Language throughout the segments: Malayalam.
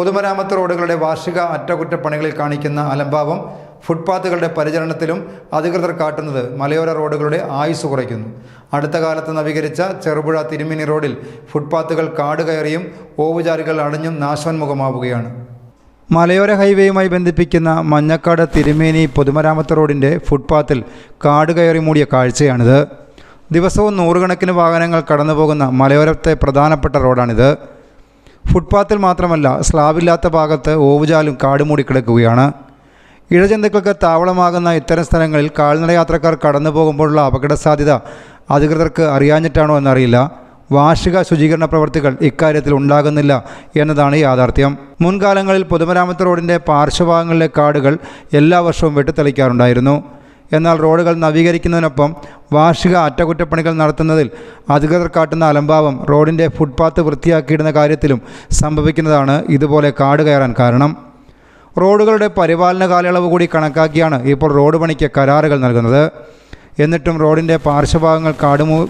പൊതുമരാമത്ത് റോഡുകളുടെ വാർഷിക അറ്റകുറ്റപ്പണികളിൽ കാണിക്കുന്ന അലംഭാവം ഫുട്പാത്തുകളുടെ പരിചരണത്തിലും അധികൃതർ കാട്ടുന്നത് മലയോര റോഡുകളുടെ ആയുസ് കുറയ്ക്കുന്നു. അടുത്ത കാലത്ത് നവീകരിച്ച ചെറുപുഴ തിരുമിനി റോഡിൽ ഫുട്പാത്തുകൾ കാട് കയറിയും ഓവുചാലുകൾ അടഞ്ഞും നാശോന്മുഖമാവുകയാണ്. മലയോര ഹൈവേയുമായി ബന്ധിപ്പിക്കുന്ന മഞ്ഞക്കാട് തിരുമേനി പൊതുമരാമത്ത് റോഡിന്റെ ഫുട്പാത്തിൽ കാട് കയറി മൂടിയ കാഴ്ചയാണിത്. ദിവസവും നൂറുകണക്കിന് വാഹനങ്ങൾ കടന്നുപോകുന്ന മലയോരത്തെ പ്രധാനപ്പെട്ട റോഡാണിത്. ഫുട്പാത്തിൽ മാത്രമല്ല സ്ലാബില്ലാത്ത ഭാഗത്ത് ഓവുചാലും കാടുമൂടി കിടക്കുകയാണ്. ഇഴജന്തുക്കൾക്ക് താവളമാകുന്ന ഇത്തരം സ്ഥലങ്ങളിൽ കാൽനട യാത്രക്കാർ കടന്നു പോകുമ്പോഴുള്ള അപകട സാധ്യത അധികൃതർക്ക് അറിയാഞ്ഞിട്ടാണോ എന്നറിയില്ല. വാർഷിക ശുചീകരണ പ്രവൃത്തികൾ ഇക്കാര്യത്തിൽ ഉണ്ടാകുന്നില്ല എന്നതാണ് യാഥാർത്ഥ്യം. മുൻകാലങ്ങളിൽ പൊതുമരാമത്ത് റോഡിന്റെ പാർശ്വഭാഗങ്ങളിലെ കാടുകൾ എല്ലാ വർഷവും വെട്ടിത്തെളിക്കാറുണ്ടായിരുന്നു. എന്നാൽ റോഡുകൾ നവീകരിക്കുന്നതിനൊപ്പം വാർഷിക അറ്റകുറ്റപ്പണികൾ നടത്തുന്നതിൽ അധികൃതർ കാട്ടുന്ന അലംഭാവം റോഡിന്റെ ഫുട്പാത്ത് വൃത്തിയാക്കിയിടുന്ന കാര്യത്തിലും സംഭവിക്കുന്നതാണ് ഇതുപോലെ കാട് കയറാൻ കാരണം. റോഡുകളുടെ പരിപാലന കാലയളവ് കൂടി കണക്കാക്കിയാണ് ഇപ്പോൾ റോഡ് പണിക്ക് കരാറുകൾ നൽകുന്നത്. എന്നിട്ടും റോഡിന്റെ പാർശ്വഭാഗങ്ങൾ കാടുമൂ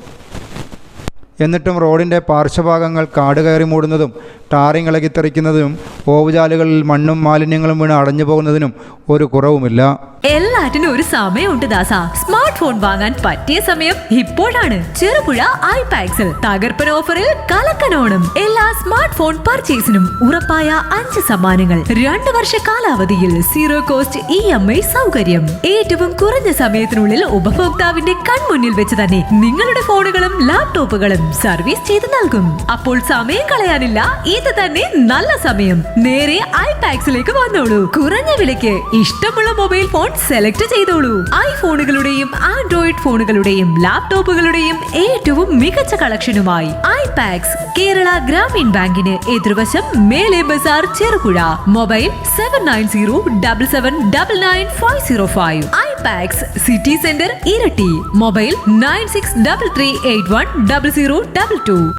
എന്നിട്ടും റോഡിന്റെ പാർശ്വഭാഗങ്ങൾ കാട് കയറി മൂടുന്നതും ടാറിങ് ഇളകിത്തെറിക്കുന്നതിനും ഓവുചാലുകളിൽ മണ്ണും മാലിന്യങ്ങളും വീണ് അടഞ്ഞു പോകുന്നതിനും ഒരു കുറവുമില്ല. എല്ലാറ്റിനും ഒരു സമയമുണ്ട് ദാസ. സ്മാർട്ട് ഫോൺ വാങ്ങാൻ പറ്റിയ സമയം ഇപ്പോഴാണ്. ചെറുപുഴ ഐ പാക്സിൽ തകർപ്പൻ ഓഫറിൽ കലക്കനോണം എല്ലാ സ്മാർട്ട് ഫോൺ പർച്ചേസിനും ഉറപ്പായ അഞ്ച് സമ്മാനങ്ങൾ. രണ്ട് വർഷ കാലാവധിയിൽ zero cost E M I സൗകര്യം. ഏറ്റവും കുറഞ്ഞ സമയത്തിനുള്ളിൽ ഉപഭോക്താവിന്റെ കൺമുന്നിൽ വെച്ച് തന്നെ നിങ്ങളുടെ ഫോണുകളും ലാപ്ടോപ്പുകളും സർവീസ് ചെയ്ത് നൽകും. അപ്പോൾ സമയം കളയാനില്ല ഇത് തന്നെ നല്ല സമയം. നേരെ ഐപാക്സിലേക്ക് പാക്സിലേക്ക് വന്നോളൂ. കുറഞ്ഞ വിലയ്ക്ക് ഇഷ്ടമുള്ള മൊബൈൽ ഫോൺ സെലക്ട് ചെയ്തോളൂ. ഐഫോണുകളുടെയും ആൻഡ്രോയിഡ് ഫോണുകളുടെയും ലാപ്ടോപ്പുകളുടെയും ഏറ്റവും മികച്ച കളക്ഷനുമായി ഐപാക്സ് പാക്സ് കേരള ഗ്രാമീൺ ബാങ്കിന് എതിർവശം മേലെ Bazar Cherupuzha. Mobile seven nine zero double seven double nine five zero five I Pax city centre Iritty. Mobile nine six double three eight one double zero double two.